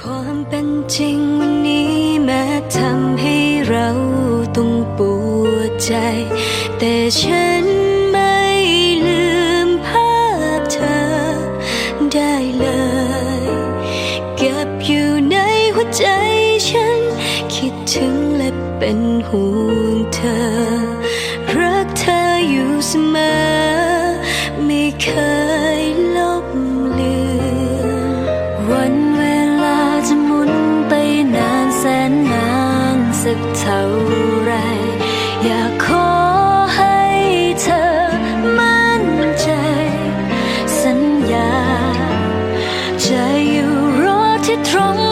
ความเป็นจริงวันนี้แม้ทำให้เราต้องปวดใจ แต่ฉันไม่ลืมภาพเธอได้เลย เก็บอยู่ในหัวใจฉัน คิดถึงและเป็นห่วงเธอ อยากขอให้เธอมั่นใจ สัญญาจอยู่รอที่ตรง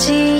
가지